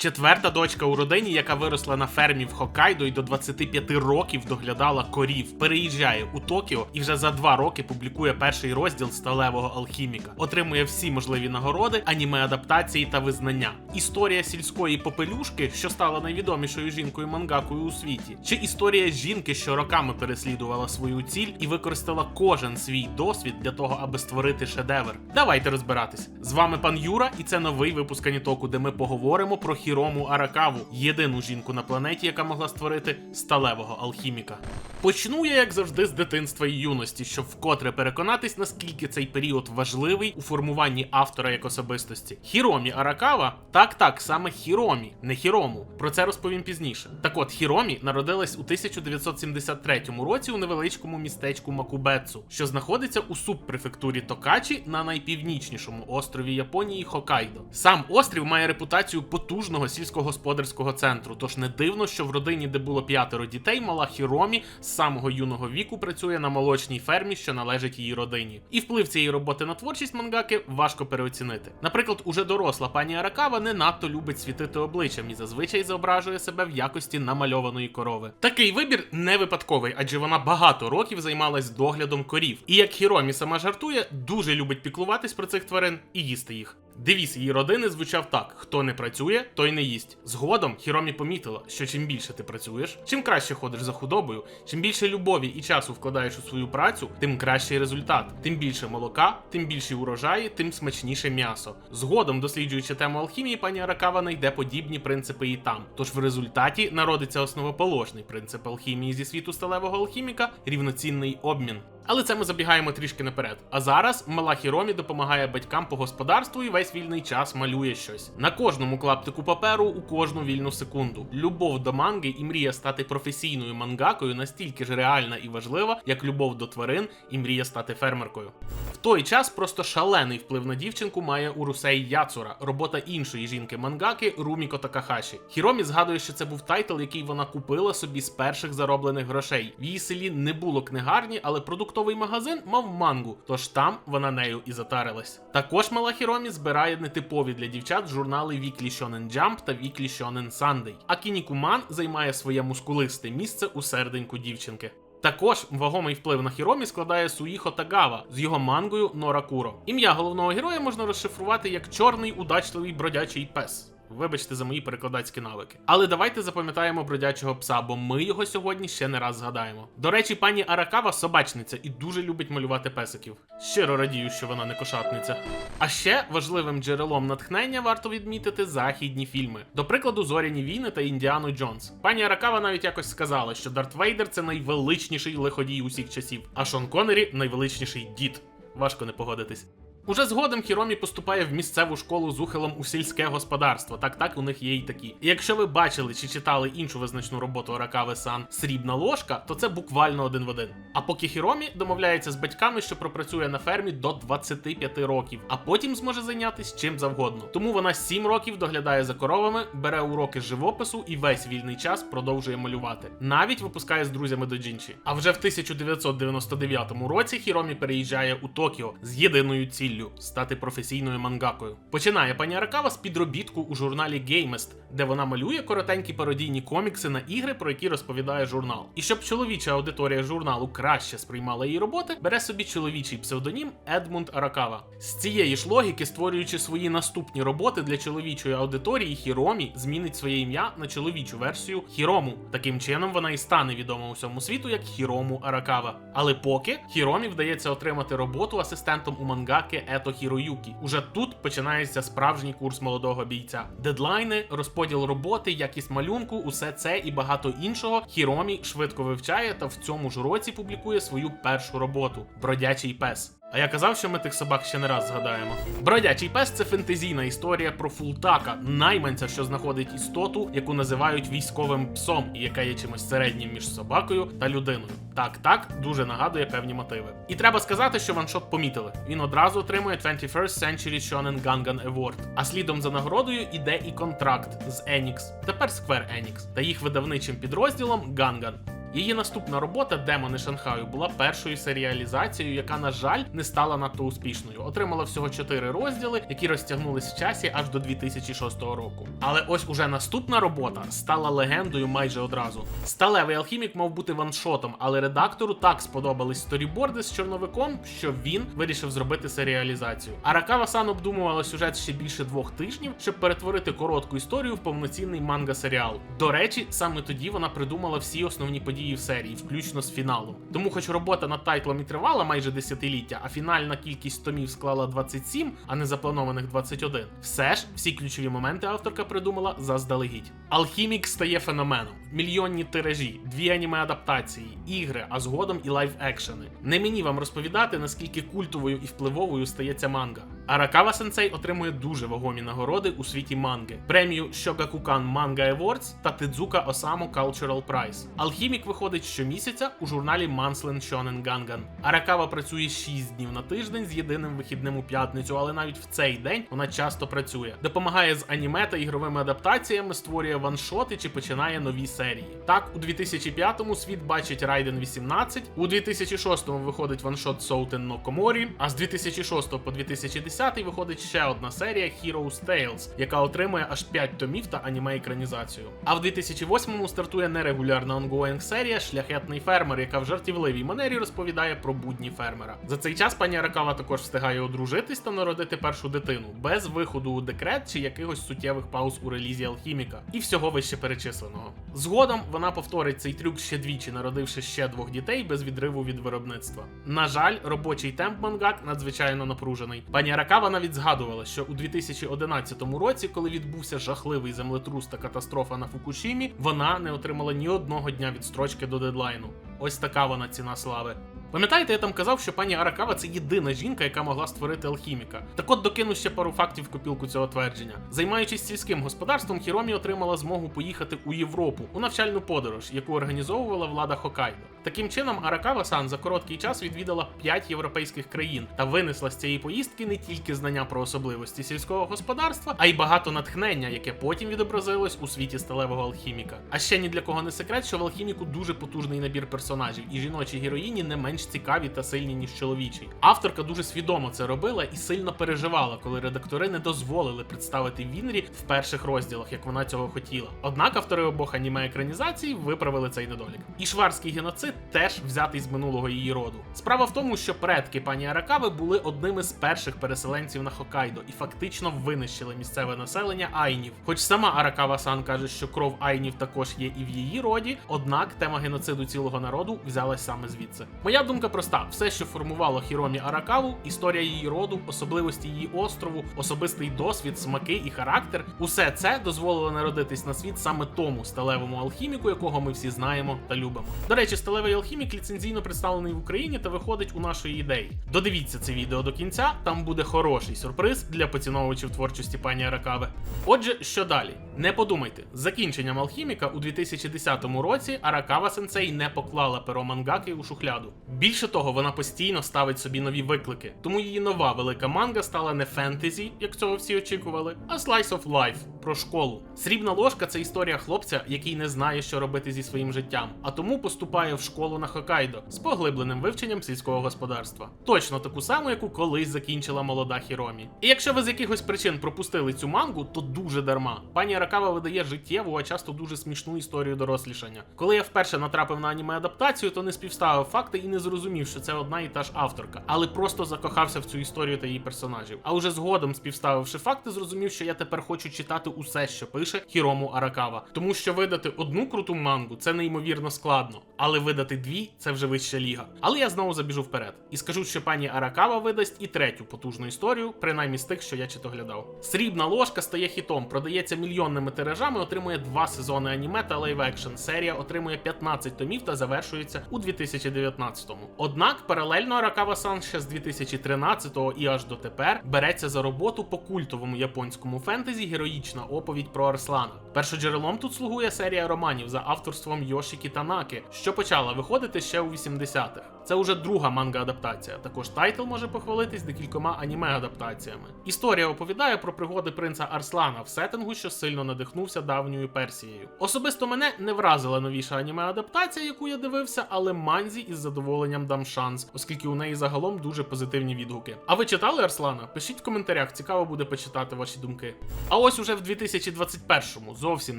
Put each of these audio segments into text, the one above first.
Четверта дочка у родині, яка виросла на фермі в Хоккайдо і до 25 років доглядала корів, переїжджає у Токіо і вже за два роки публікує перший розділ сталевого алхіміка, отримує всі можливі нагороди, аніме адаптації та визнання. Історія сільської попелюшки, що стала найвідомішою жінкою мангакою у світі, чи історія жінки, що роками переслідувала свою ціль і використала кожен свій досвід для того, аби створити шедевр. Давайте розбиратись. З вами пан Юра, і це новий випуск Анітоку, де ми поговоримо про Хірому Аракаву, єдину жінку на планеті, яка могла створити сталевого алхіміка. Почну я, як завжди, з дитинства і юності, щоб вкотре переконатись, наскільки цей період важливий у формуванні автора як особистості. Хіромі Аракава, так, так, саме Хіромі, не Хірому. Про це розповім пізніше. Так от, Хіромі народилась у 1973 році у невеличкому містечку Макубецу, що знаходиться у субпрефектурі Токачі на найпівнічнішому острові Японії Хокайдо. Сам острів має репутацію потужного сільськогосподарського центру, тож не дивно, що в родині, де було п'ятеро дітей, мала Хіромі з самого юного віку працює на молочній фермі, що належить її родині. І вплив цієї роботи на творчість мангаки важко переоцінити. Наприклад, уже доросла пані Аракава не надто любить світити обличчям і зазвичай зображує себе в якості намальованої корови. Такий вибір не випадковий, адже вона багато років займалась доглядом корів. І як Хіромі сама жартує, дуже любить піклуватись про цих тварин і їсти їх. Девіз її родини звучав так: хто не працює, той не їсть. Згодом Хіромі помітила, що чим більше ти працюєш, чим краще ходиш за худобою, чим більше любові і часу вкладаєш у свою працю, тим кращий результат. Тим більше молока, тим більші урожаї, тим смачніше м'ясо. Згодом, досліджуючи тему алхімії, пані Аракава знайде подібні принципи і там. Тож в результаті народиться основоположний принцип алхімії зі світу сталевого алхіміка рівноцінний обмін. Але це ми забігаємо трішки наперед. А зараз мала Хіромі допомагає батькам по господарству і весь вільний час малює щось. На кожному клаптику паперу у кожну вільну секунду. Любов до манги і мрія стати професійною мангакою настільки ж реальна і важлива, як любов до тварин і мрія стати фермеркою. В той час просто шалений вплив на дівчинку має Урусей Яцура, робота іншої жінки мангаки Руміко Такахаші. Хіромі згадує, що це був тайтл, який вона купила собі з перших зароблених грошей. В її селі не було книгарні, але продуктовий магазин мав мангу, тож там вона нею і затарилась. Також мала Хіромі збирає нетипові для дівчат журнали Weekly Shonen Jump та Weekly Shonen Sunday. А Кінікуман займає своє мускулисте місце у серденьку дівчинки. Також вагомий вплив на Хіромі складає Суїхо Тагава з його мангою Нора Куро. Ім'я головного героя можна розшифрувати як чорний удачливий бродячий пес. Вибачте за мої перекладацькі навики. Але давайте запам'ятаємо бродячого пса, бо ми його сьогодні ще не раз згадаємо. До речі, пані Аракава собачниця і дуже любить малювати песиків. Щиро радію, що вона не кошатниця. А ще важливим джерелом натхнення варто відмітити західні фільми. До прикладу, Зоряні війни та Індіану Джонс. Пані Аракава навіть якось сказала, що Дарт Вейдер це найвеличніший лиходій усіх часів, а Шон Коннері найвеличніший дід. Важко не погодитись. Уже згодом Хіромі поступає в місцеву школу з ухилом у сільське господарство. Так так у них є й такі. І якщо ви бачили чи читали іншу визначну роботу Аракави Сан Срібна ложка, то це буквально один в один. А поки Хіромі домовляється з батьками, що пропрацює на фермі до 25 років, а потім зможе зайнятися чим завгодно. Тому вона 7 років доглядає за коровами, бере уроки живопису і весь вільний час продовжує малювати. Навіть випускає з друзями до Джінші. А вже в 1999 році Хіромі переїжджає у Токіо з єдиною ціллю стати професійною мангакою. Починає пані Аракава з підробітку у журналі Gamest, де вона малює коротенькі пародійні комікси на ігри, про які розповідає журнал. І щоб чоловіча аудиторія журналу краще сприймала її роботи, бере собі чоловічий псевдонім Едмунд Аракава. З цієї ж логіки, створюючи свої наступні роботи для чоловічої аудиторії, Хіромі змінить своє ім'я на чоловічу версію Хірому. Таким чином вона і стане відома усьому світу як Хірому Аракава. Але поки Хіромі вдається отримати роботу асистентом у мангаки Ето Хіроюкі. Уже тут починається справжній курс молодого бійця. Дедлайни, розподіл роботи, якість малюнку, усе це і багато іншого Хіромі швидко вивчає та в цьому ж році публікує свою першу роботу Бродячий пес. А я казав, що ми тих собак ще не раз згадаємо. Бродячий пес це фентезійна історія про фултака, найманця, що знаходить істоту, яку називають військовим псом, і яка є чимось середнім між собакою та людиною. Так, так, дуже нагадує певні мотиви. І треба сказати, що ваншот помітили. Він одразу отримує 21st Century Shonen Gangan Award. А слідом за нагородою іде і контракт з Enix, тепер Square Enix, та їх видавничим підрозділом Gangan. Її наступна робота Демони Шанхаю була першою серіалізацією, яка, на жаль, не стала надто успішною. Отримала всього 4 розділи, які розтягнулись в часі аж до 2006 року. Але ось уже наступна робота стала легендою майже одразу. Сталевий алхімік мав бути ваншотом, але редактору так сподобались сторіборди з чорновиком, що він вирішив зробити серіалізацію. Аракава Сан обдумувала сюжет ще більше двох тижнів, щоб перетворити коротку історію в повноцінний манга-серіал. До речі, саме тоді вона придумала всі основні події в серії, включно з фіналом. Тому, хоч робота над тайтлом і тривала майже десятиліття, а фінальна кількість томів склала 27, а не запланованих 21, все ж всі ключові моменти авторка придумала заздалегідь. Алхімік стає феноменом. Мільйонні тиражі, дві аніме-адаптації, ігри, а згодом і лайв-екшени. Не мені вам розповідати, наскільки культовою і впливовою стає ця манга. Аракава Сенсей отримує дуже вагомі нагороди у світі манги: премію Shogakukan Manga Awards та Тидзука Осаму Cultural Prize. Алхімік виходить щомісяця у журналі Manslin Shonen Gangan. Аракава працює 6 днів на тиждень з єдиним вихідним у п'ятницю, але навіть в цей день вона часто працює, допомагає з аніме та ігровими адаптаціями, створює ваншоти чи починає нові серії. Так, у 2005-му світ бачить Райден 18, у 2006-му виходить ваншот Соутен Komori, а з 2006 по 2010 виходить ще одна серія Heroes Tales, яка отримує аж 5 томів та аніме-екранізацію. А в 2008-му стартує нерегулярна онгоїнг серія Шляхетний фермер, яка в жартівливій манері розповідає про будні фермера. За цей час пані Аракава також встигає одружитись та народити першу дитину без виходу у декрет чи якихось суттєвих пауз у релізі алхіміка і всього вище перечисленого. Згодом вона повторить цей трюк ще двічі, народивши ще двох дітей без відриву від виробництва. На жаль, робочий темп мангак надзвичайно напружений. Пані Аракава навіть згадувала, що у 2011 році, коли відбувся жахливий землетрус та катастрофа на Фукушімі, вона не отримала ні одного дня відстрочки до дедлайну. Ось така вона ціна слави. Пам'ятаєте, я там казав, що пані Аракава це єдина жінка, яка могла створити алхіміка. Так от докину ще пару фактів в копілку цього твердження. Займаючись сільським господарством, Хіромі отримала змогу поїхати у Європу у навчальну подорож, яку організовувала влада Хокайдо. Таким чином, Аракава Сан за короткий час відвідала 5 європейських країн та винесла з цієї поїздки не тільки знання про особливості сільського господарства, а й багато натхнення, яке потім відобразилось у світі сталевого алхіміка. А ще ні для кого не секрет, що в алхіміку дуже потужний набір персонажів, і жіночі героїні не менш цікаві та сильні, ніж чоловічі. Авторка дуже свідомо це робила і сильно переживала, коли редактори не дозволили представити Вінрі в перших розділах, як вона цього хотіла. Однак автори обох аніме екранізацій виправили цей недолік. І шварський геноцид теж взятий з минулого її роду. Справа в тому, що предки пані Аракави були одними з перших переселенців на Хокайдо і фактично винищили місцеве населення айнів. Хоч сама Аракава Сан каже, що кров айнів також є і в її роді, однак тема геноциду цілого народу взялась саме звідси. Моя думка проста: все, що формувало Хіромі Аракаву, історія її роду, особливості її острову, особистий досвід, смаки і характер, усе це дозволило народитись на світ саме тому сталевому алхіміку, якого ми всі знаємо та любимо. До речі, сталевий алхімік ліцензійно представлений в Україні та виходить у нашої ідеї. Додивіться це відео до кінця, там буде хороший сюрприз для поціновувачів творчості пані Аракави. Отже, що далі? Не подумайте, з закінченням алхіміка у 2010 році Аракава Сенсей не поклала перо мангаки у шухляду. Більше того, вона постійно ставить собі нові виклики, тому її нова велика манга стала не фентезі, як цього всі очікували, а slice of life про школу. Срібна ложка це історія хлопця, який не знає, що робити зі своїм життям, а тому поступає в школу на Хокайдо з поглибленим вивченням сільського господарства. Точно таку саму, яку колись закінчила молода Хіромі. І якщо ви з якихось причин пропустили цю мангу, то дуже дарма. Пані Аракава видає життєву, а часто дуже смішну історію дорослішання. Коли я вперше натрапив на аніме адаптацію, то не співставив факти і не зрозумів, що це одна і та ж авторка, але просто закохався в цю історію та її персонажів. А уже згодом, співставивши факти, зрозумів, що я тепер хочу читати усе, що пише Хірому Аракава, тому що видати одну круту мангу це неймовірно складно, але видати дві це вже вища ліга. Але я знову забіжу вперед і скажу, що пані Аракава видасть і третю потужну історію, принаймні з тих, що я читоглядав. Срібна ложка стає хітом, продається мільйонними тиражами, отримує два сезони аніме та лайв-екшн. Серія отримує 15 томів та завершується у 2019-му. Однак паралельно Аракава Сан ще з 2013-го і аж дотепер береться за роботу по культовому японському фентезі героїчна оповідь про Арслана. Першоджерелом тут слугує серія романів за авторством Йошікі Танаки, що почала виходити ще у 80-х. Це уже друга манга-адаптація. Також тайтл може похвалитись декількома аніме-адаптаціями. Історія оповідає про пригоди принца Арслана в сеттингу, що сильно надихнувся давньою Персією. Особисто мене не вразила новіша аніме-адаптація, яку я дивився, але манзі із задоволенням дам шанс, оскільки у неї загалом дуже позитивні відгуки. А ви читали Арслана? Пишіть в коментарях, цікаво буде почитати ваші думки. А ось уже в 2021-му, зовсім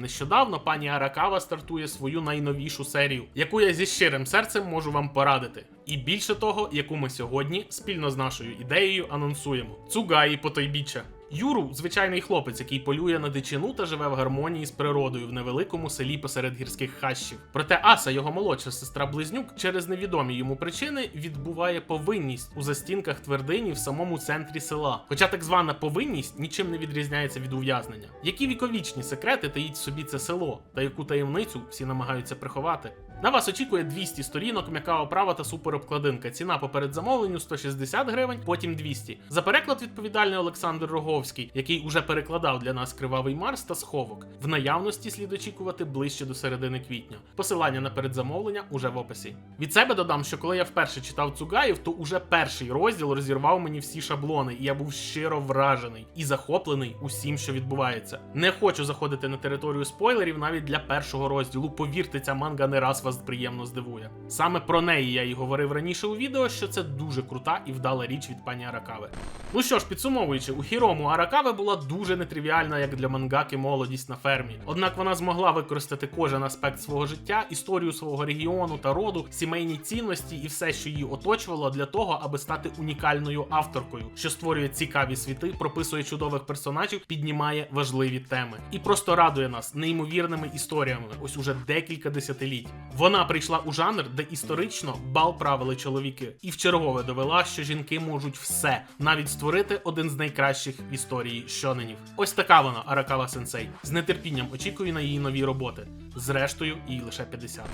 нещодавно, пані Аракава стартує свою найновішу серію, яку я зі щирим серцем можу вам порадити. І більше того, яку ми сьогодні спільно з нашою ідеєю анонсуємо: Цугаї Потойбіччя. Юру звичайний хлопець, який полює на дичину та живе в гармонії з природою в невеликому селі посеред гірських хащів. Проте Аса, його молодша сестра близнюк, через невідомі йому причини відбуває повинність у застінках твердині в самому центрі села. Хоча так звана повинність нічим не відрізняється від ув'язнення. Які віковічні секрети таїть собі це село, та яку таємницю всі намагаються приховати. На вас очікує 200 сторінок, м'яка оправа та суперобкладинка. Ціна по передзамовленню 160 гривень, потім 200. За переклад відповідальний Олександр Роговський, який уже перекладав для нас кривавий Марс та сховок. В наявності слід очікувати ближче до середини квітня. Посилання на передзамовлення уже в описі. Від себе додам, що коли я вперше читав Цугаїв, то уже перший розділ розірвав мені всі шаблони, і я був щиро вражений і захоплений усім, що відбувається. Не хочу заходити на територію спойлерів навіть для першого розділу. Повірте, ця манга не раз вас приємно здивує. Саме про неї я і говорив раніше у відео, що це дуже крута і вдала річ від пані Аракави. Ну що ж, підсумовуючи, у Хірому Аракави була дуже нетривіальна, як для мангаки, молодість на фермі. Однак вона змогла використати кожен аспект свого життя, історію свого регіону та роду, сімейні цінності і все, що її оточувало, для того, аби стати унікальною авторкою, що створює цікаві світи, прописує чудових персонажів, піднімає важливі теми і просто радує нас неймовірними історіями. Ось уже декілька десятиліть. Вона прийшла у жанр, де історично бал правили чоловіки, і вчергове довела, що жінки можуть все, навіть створити один з найкращих в історії щоненів. Ось така вона, Аракава Сенсей. З нетерпінням очікую на її нові роботи. Зрештою, їй лише 50.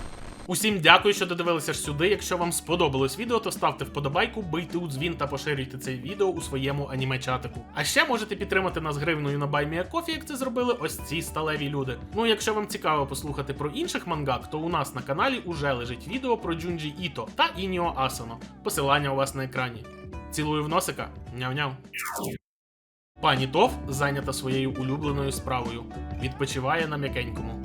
Усім дякую, що додивилися ж сюди. Якщо вам сподобалось відео, то ставте вподобайку, бийте у дзвін та поширюйте це відео у своєму аніме-чатику. А ще можете підтримати нас гривною на BuyMeACoffee, як це зробили ось ці сталеві люди. Ну, якщо вам цікаво послухати про інших мангак, то у нас на каналі уже лежить відео про Джунджі Іто та Ініо Асано. Посилання у вас на екрані. Цілую в носика, няв-няв. Пані Тов зайнята своєю улюбленою справою. Відпочиває на м'якенькому.